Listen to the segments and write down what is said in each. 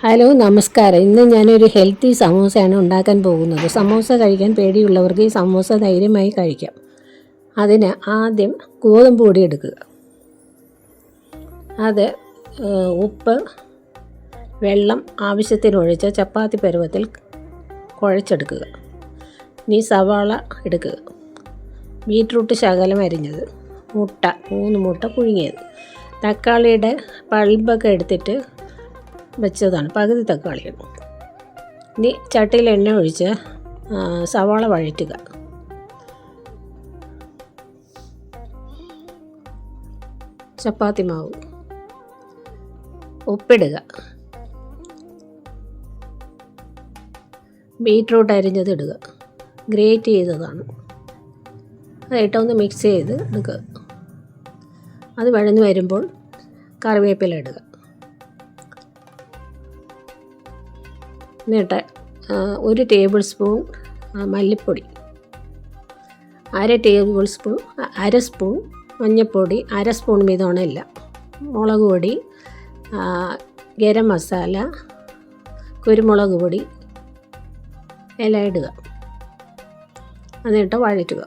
Hello നമസ്കാരം. ഇന്ന് ഞാനൊരു ഹെൽത്തി സമോസയാണ് ഉണ്ടാക്കാൻ പോകുന്നത്. സമോസ കഴിക്കാൻ പേടിയുള്ളവർക്ക് ഈ സമോസ ധൈര്യമായി കഴിക്കാം. അതിന് ആദ്യം ഗോതമ്പ് പൊടി എടുക്കുക. അത് ഉപ്പ് വെള്ളം ആവശ്യത്തിന് ഒഴിച്ച് ചപ്പാത്തി പരുവത്തിൽ കുഴച്ചെടുക്കുക. ഇനി സവാള എടുക്കുക. ബീറ്റ്റൂട്ട് ശകലം അരിഞ്ഞത്. മുട്ട മൂന്ന് മുട്ട പുഴുങ്ങിയത്. തക്കാളിയുടെ പൾബൊക്കെ എടുത്തിട്ട് വെച്ചതാണ്. പകുതി തക്കാളി ഇടും ഇനി ചട്ടിയിൽ എണ്ണ ഒഴിച്ച് സവാള വഴറ്റുക. ചപ്പാത്തി മാവ്. ഉപ്പിടുക. ബീറ്റ്റൂട്ട് അരിഞ്ഞത് ഇടുക. ഗ്രേറ്റ് ചെയ്തതാണ്. അതിട്ടൊന്ന് മിക്സ് ചെയ്ത് എടുക്കുക. അത് വഴന്ന് വരുമ്പോൾ കറിവേപ്പില ഇടുക. എന്നിട്ട് ഒരു ടേബിൾ സ്പൂൺ ആ, മല്ലിപ്പൊടി അര ടേബിൾ സ്പൂൺ അര സ്പൂൺ മഞ്ഞൾപ്പൊടി അര സ്പൂൺ വീതമാണ് എല്ലാം മുളക് പൊടി ഗരം മസാല കുരുമുളക് പൊടി എല്ലാം ഇടുക. എന്നിട്ട് വഴറ്റുക.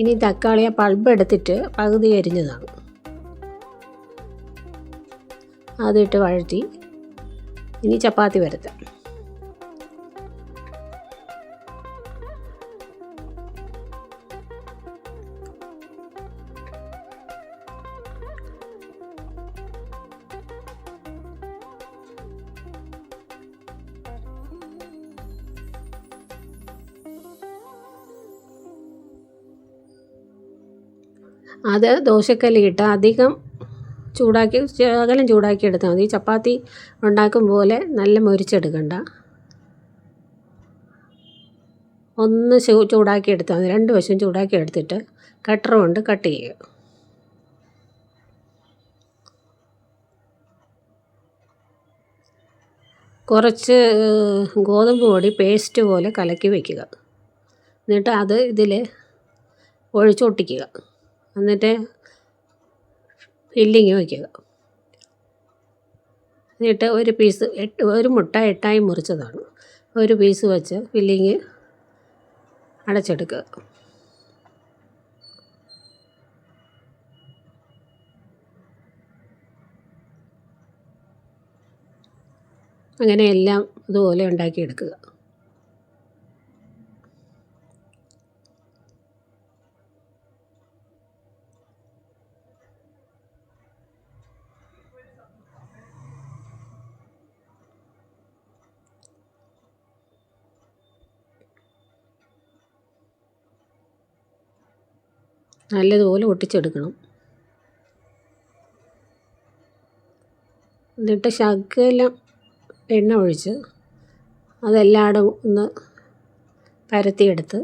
ഇനി തക്കാളിയെ പൾബ് എടുത്തിട്ട് പകുതി അരിഞ്ഞതാണ്. അതിട്ട് വഴറ്റി. ഇനി ചപ്പാത്തി വരുത്താം അത് ദോശക്കല്ലിട്ട് അധികം ചൂടാക്കി ശകലം ചൂടാക്കി എടുത്താൽ മതി. ചപ്പാത്തി ഉണ്ടാക്കും പോലെ നല്ല മൊരിച്ചെടുക്കണ്ട. ഒന്ന് ചൂടാക്കി എടുത്താൽ മതി. രണ്ട് വശം ചൂടാക്കി എടുത്തിട്ട് കട്ടർ കൊണ്ട് കട്ട് ചെയ്യുക. കുറച്ച് ഗോതമ്പ് പൊടി പേസ്റ്റ് പോലെ കലക്കി വയ്ക്കുക എന്നിട്ട് അത് ഇതിൽ ഒഴിച്ചൊട്ടിക്കുക. എന്നിട്ട് ഫില്ലിങ് വയ്ക്കുക. എന്നിട്ട് ഒരു പീസ് എട്ട് ഒരു മുട്ട എട്ടായി മുറിച്ചതാണ്. ഒരു പീസ് വെച്ച് ഫില്ലിങ് അടച്ചെടുക്കുക. അങ്ങനെ എല്ലാം ഇതുപോലെ ഉണ്ടാക്കിയെടുക്കുക. നല്ലതുപോലെ ഒട്ടിച്ചെടുക്കണം. എന്നിട്ട് ശകലം എണ്ണ ഒഴിച്ച് അതെല്ലായിടും ഒന്ന് പരത്തിയെടുത്ത്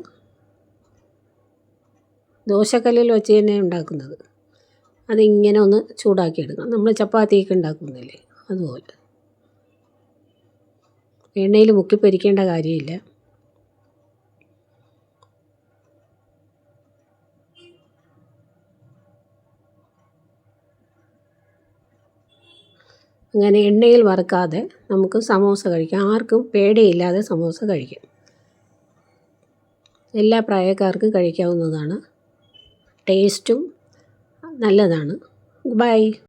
ദോശക്കല്ലിൽ വെച്ച് തന്നെ ഉണ്ടാക്കുന്നത്. അതിങ്ങനെ ഒന്ന് ചൂടാക്കി എടുക്കണം നമ്മൾ ചപ്പാത്തിയൊക്കെ ഉണ്ടാക്കുന്നില്ലേ? അതുപോലെ. എണ്ണയിൽ മുക്കി പൊരിക്കേണ്ട കാര്യമില്ല. അങ്ങനെ എണ്ണയിൽ വറുക്കാതെ നമുക്ക് സമോസ കഴിക്കാം. ആർക്കും പേടിയില്ലാതെ സമോസ കഴിക്കാം. എല്ലാ പ്രായക്കാർക്കും കഴിക്കാവുന്നതാണ്. ടേസ്റ്റും നല്ലതാണ്. ബൈ.